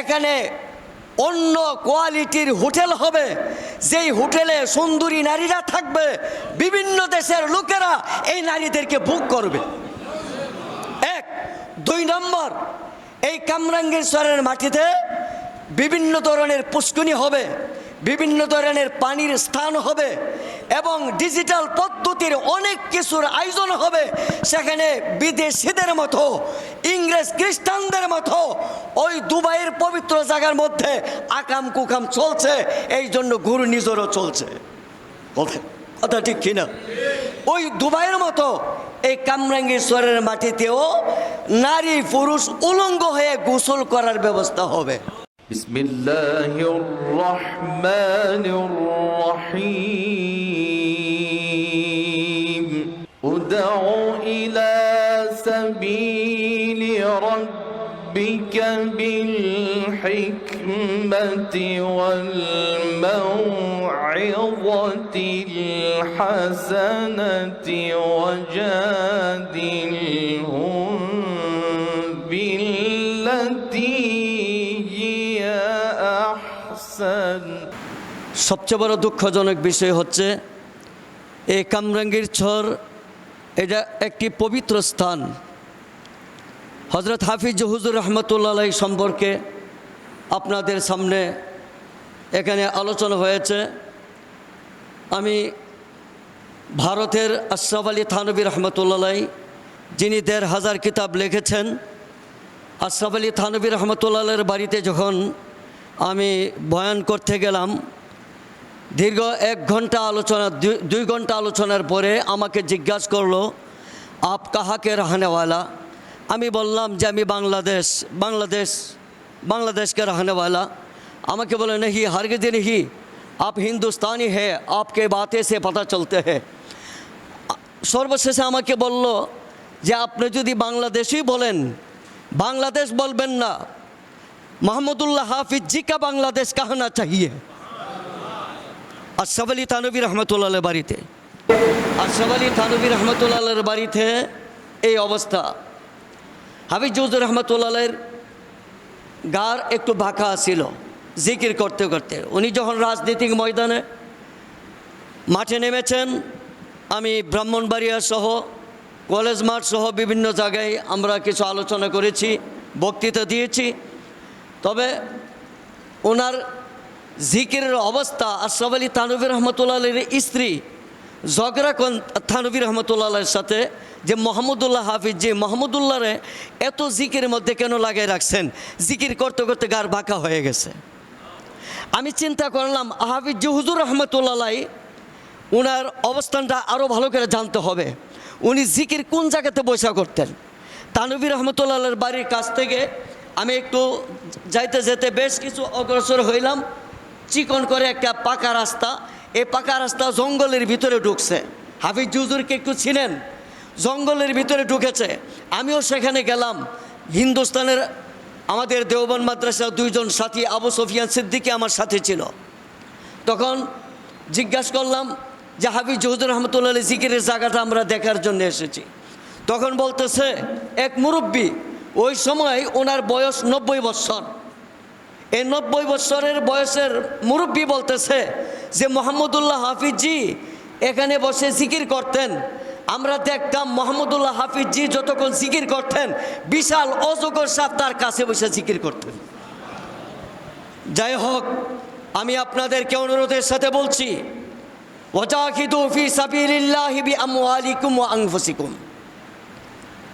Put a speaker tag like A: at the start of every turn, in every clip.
A: এখানে অন্য কোয়ালিটির হোটেল হবে। যেই হোটেলে সুন্দরী নারীরা থাকবে, বিভিন্ন দেশের লোকেরা এই নারীদেরকে বুক করবে। এক, দুই নম্বর, এই কামরাঙ্গেশ্বরের মাটিতে বিভিন্ন ধরনের পুষ্কুনি হবে, বিভিন্ন ধরনের পানির স্থান হবে এবং ডিজিটাল পদ্ধতির অনেক কিছুর আয়োজন হবে সেখানে বিদেশিদের মতো ইংরেজ খ্রিস্টানদের মতো ওই দুবাইয়ের পবিত্র জায়গার মধ্যে আকাম কুকাম চলছে এই জন্য গুরু নিজরও চলছে কথা কথা ঠিক কিনা ওই দুবাইয়ের মতো এই কামরাঙ্গেশ্বরের মাটিতেও নারী পুরুষ উলঙ্গ হয়ে গোসল করার ব্যবস্থা হবে
B: بسم الله الرحمن الرحيم ربك بالحكمة والموعظة الحسنة وجادلهم بالتي هي أحسن
A: সবচেয়ে বড় দুঃখজনক বিষয় হচ্ছে এই কামরাঙ্গীর ছর এটা একটি পবিত্র স্থান হজরত হাফিজ হুজুর রহমতুল্লাহ সম্পর্কে আপনাদের সামনে এখানে আলোচনা হয়েছে। আমি ভারতের আশরাফ আলী থানবী রহমতুল্লাহ যিনি দেড় হাজার কিতাব লিখেছেন, আশরাফ আলী থানবী রহমতুল্লাহের বাড়িতে যখন আমি বয়ান করতে গেলাম, দীর্ঘ এক ঘণ্টা আলোচনা দুই- ঘণ্টা আলোচনার পরে আমাকে জিজ্ঞাসা করল, আপ কাহাকে রাহনেওয়ালা? আমি বললাম যে আমি বাংলাদেশ বাংলাদেশ, বাংলাদেশকে রহনেওয়ালা আমাকে বলে, নাহি, হারগিজ নাহি, আপ হিন্দুস্তানি হে আপকে বাতে সে পাতা চলতে হে সর্বশেষে আমাকে বলল যে, আপনি যদি বাংলাদেশই বলেন, বাংলাদেশ বলবেন না, মাহমুদুল্লাহ হাফিজ জি কা বাংলাদেশ কাহানা চাহিয়ে? আশাফ আলী থানবী রহমতুল্লাহ বাড়িতে। আশাফ আলী থানবী রহমতুল্লাহ বাড়িতে এই অবস্থা। হাফিজুজুর রহমতুল্লাহের গার একটু বাঁকা ছিল, জিকির করতে করতে। উনি যখন রাজনীতিক ময়দানে মাঠে নেমেছেন, আমি ব্রাহ্মণবাড়িয়া সহ, কলেজ মাঠ সহ বিভিন্ন জায়গায় আমরা কিছু আলোচনা করেছি, বক্তৃতা দিয়েছি। তবে ওনার জিকিরের অবস্থা, আশরাফ আলী তানবির রহমতুল্লাহের স্ত্রী জগরা থানবির রহমতুল্লাহের সাথে যে মোহাম্মদুল্লাহ হাফিজ, যে মোহাম্মদুল্লাহরে এত জিকিরের মধ্যে কেন লাগাই রাখছেন? জিকির করতে করতে গার বাঁকা হয়ে গেছে। আমি চিন্তা করলাম, হাফিজ হুজুর রহমতুল্লাহ ওনার অবস্থানটা আরও ভালো করে জানতে হবে। উনি জিকির কোন জায়গাতে বসা করতেন? তানবী রহমতুল্লাহের বাড়ির কাছ থেকে আমি একটু যাইতে যেতে বেশ কিছু অগ্রসর হইলাম। চিকন করে একটা পাকা রাস্তা, এই পাকা রাস্তা জঙ্গলের ভিতরে ঢুকছে। হাফিজ জুজুরকে একটু ছিলেন জঙ্গলের ভিতরে ঢুকেছে। আমিও সেখানে গেলাম। হিন্দুস্তানের আমাদের দেওবন মাদ্রাসা দুইজন সাথী আবু সফিয়ান সিদ্দিকি আমার সাথে ছিল। তখন জিজ্ঞাসা করলাম, যে হাবিজ জহুদুর রহমতুল্লাহ জিকিরের জায়গাটা আমরা দেখার জন্য এসেছি। তখন বলতেছে, এক মুরব্বী, ওই সময় ওনার বয়স নব্বই বৎসর। এই নব্বই বৎসরের বয়সের মুরব্বী বলতেছে যে, মোহাম্মদুল্লাহ হাফিজজি এখানে বসে জিকির করতেন। আমরা দেখতাম মোহাম্মদুল্লাহ হাফিজজি যতক্ষণ জিকির করতেন, বিশাল অজগর সাপ তার কাছে বসে জিকির করতেন। যাই হোক, আমি আপনাদেরকে অনুরোধের সাথে বলছি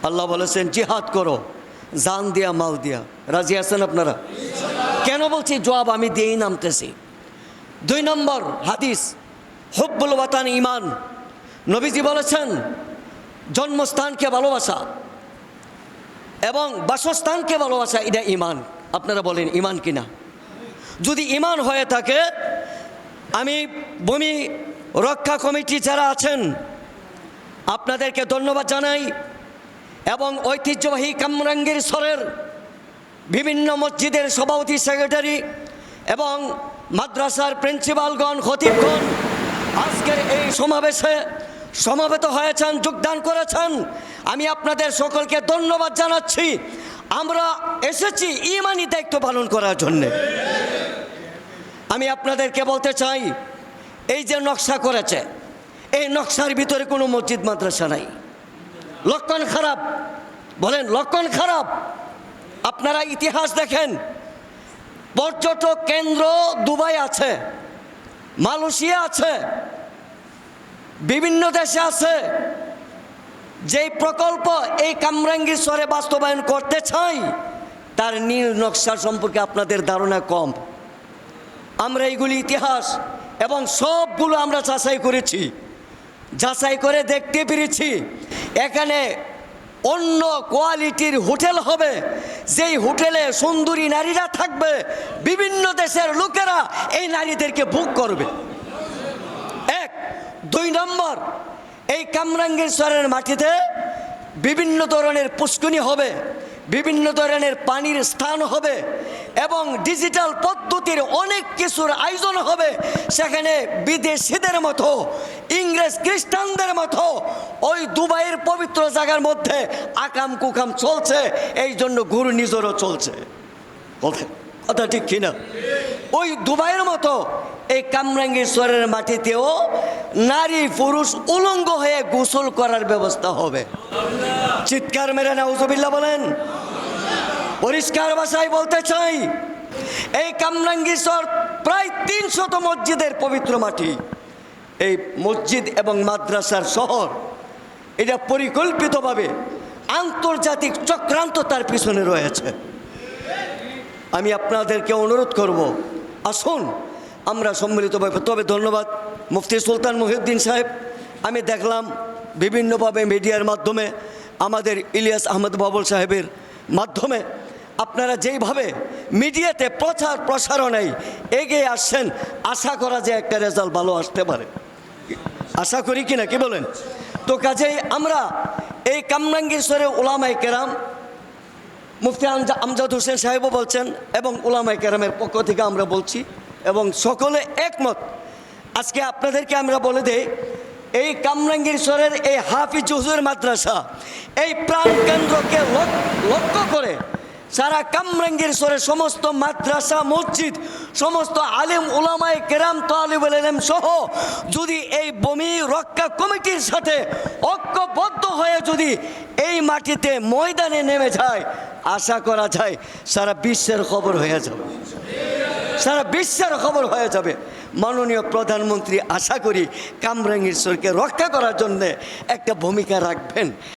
A: আল্লাহ বলেছেন, জিহাদ করো, জান দিয়া, মাল দিয়া। রাজি আছেন আপনারা? কেন বলছি? জবাব আমি দিয়েই নামতেছি। দুই নম্বর হাদিস, হব্বুল ওয়াতান ইমান। নবীজি বলেছেন, জন্মস্থানকে ভালোবাসা এবং বাসস্থানকে ভালোবাসা, এটা ইমান আপনারা বলেন ইমান কিনা? যদি ইমান হয়ে থাকে, আমি ভূমি রক্ষা কমিটি যারা আছেন, আপনাদেরকে ধন্যবাদ জানাই এবং ঐতিহ্যবাহী কামরাঙ্গীর স্বরের বিভিন্ন মসজিদের সভাপতি, সেক্রেটারি এবং মাদ্রাসার প্রিন্সিপালগণ, খতিবগণ, আজকের এই সমাবেশে সমাবেত হয়েছেন, যোগদান করেছেন। আমি আপনাদের সকলকে ধন্যবাদ জানাচ্ছি। আমরা এসেছি ইমানি দায়িত্ব পালন করার জন্যে। আমি আপনাদেরকে বলতে চাই, এই যে নকশা করেছে, এই নকশার ভিতরে কোনো মসজিদ, মাদ্রাসা নাই। লক্ষণ খারাপ। বলেন, লক্ষণ খারাপ। আপনারা ইতিহাস দেখেন, পর্যটক কেন্দ্র দুবাই আছে, মালয়েশিয়া আছে বিভিন্ন দেশে আছে যেই প্রকল্প এই কামরাঙ্গীশ্বরে বাস্তবায়ন করতে চাই, তার নীল নকশা সম্পর্কে আপনাদের ধারণা কম। আমরা এইগুলি ইতিহাস এবং সবগুলো আমরা যাচাই করেছি। যাচাই করে দেখতে পেরেছি, এখানে অন্য কোয়ালিটির হোটেল হবে, যেই হোটেলে সুন্দরী নারীরা থাকবে, বিভিন্ন দেশের লোকেরা এই নারীদেরকে বুক করবে। দুই নম্বর, এই কামরাঙ্গেশ্বরের মাটিতে বিভিন্ন ধরনের পুষ্কুনি হবে, বিভিন্ন ধরনের পানির স্থান হবে এবং ডিজিটাল পদ্ধতির অনেক কিছুর আয়োজন হবে। সেখানে বিদেশিদের মতো, ইংরেজ খ্রিস্টানদের মতো ওই দুবাইয়ের পবিত্র জায়গার মধ্যে আকাম কুকাম চলছে এই জন্য গুরু নিজরও চলছে কথা ঠিক কিনা? ওই দুবাইয়ের মতো এই কামরাঙ্গেশ্বরের মাটিতেও নারী পুরুষ উলঙ্গ হয়ে গোসল করার ব্যবস্থা হবে। চিৎকার মেরে নাউজবিল্লা বলেন, পরিষ্কার ভাষায় বলতে চাই, এই কামরাঙ্গীশ্বর প্রায় তিনশত মসজিদের পবিত্র মাটি। এই মসজিদ এবং মাদ্রাসার শহর, এটা পরিকল্পিতভাবে আন্তর্জাতিক চক্রান্ত তার পিছনে রয়েছে। আমি আপনাদেরকে অনুরোধ করব আসুন, আমরা সম্মিলিতভাবে তবে ধন্যবাদ। মুফতি সুলতান মহিউদ্দিন সাহেব, আমি দেখলাম বিভিন্নভাবে মিডিয়ার মাধ্যমে, আমাদের ইলিয়াস আহমদ বাবুল সাহেবের মাধ্যমে আপনারা যেইভাবে মিডিয়াতে প্রচার প্রসারণেই এগিয়ে আসছেন, আশা করা যে একটা রেজাল্ট ভালো আসতে পারে। আশা করি কিনা, কি বলেন? তো কাজেই আমরা এই কামরাঙ্গীশ্বরে ওলামাই কেরাম মুফতি আমজাদ হোসেন সাহেবও বলছেন এবং ওলামাই কেরামের পক্ষ থেকে আমরা বলছি এবং সকলে একমত। আজকে আপনাদেরকে আমরা বলে দেই, এই কামরাঙ্গীরশ্বরের এই হাফিজ হুজুর মাদ্রাসা, এই প্রাণ কেন্দ্রকে লক্ষ্য করে সারা কামরাঙ্গীরশ্বরের সমস্ত মাদ্রাসা, মসজিদ, সমস্ত আলিম ওলামায় কেরাম তালিব আলেম সহ যদি এই বমি রক্ষা কমিটির সাথে ঐক্যবদ্ধ হয়ে যদি এই মাটিতে ময়দানে নেমে যায়। আশা করা যায় সারা বিশ্বের খবর হয়ে যাবে। সারা বিশ্বের খবর হয়ে যাবে। মাননীয় প্রধানমন্ত্রী আশা করি কামরাঙ্গীর সরকে রক্ষা করার জন্যে একটা ভূমিকা রাখবেন।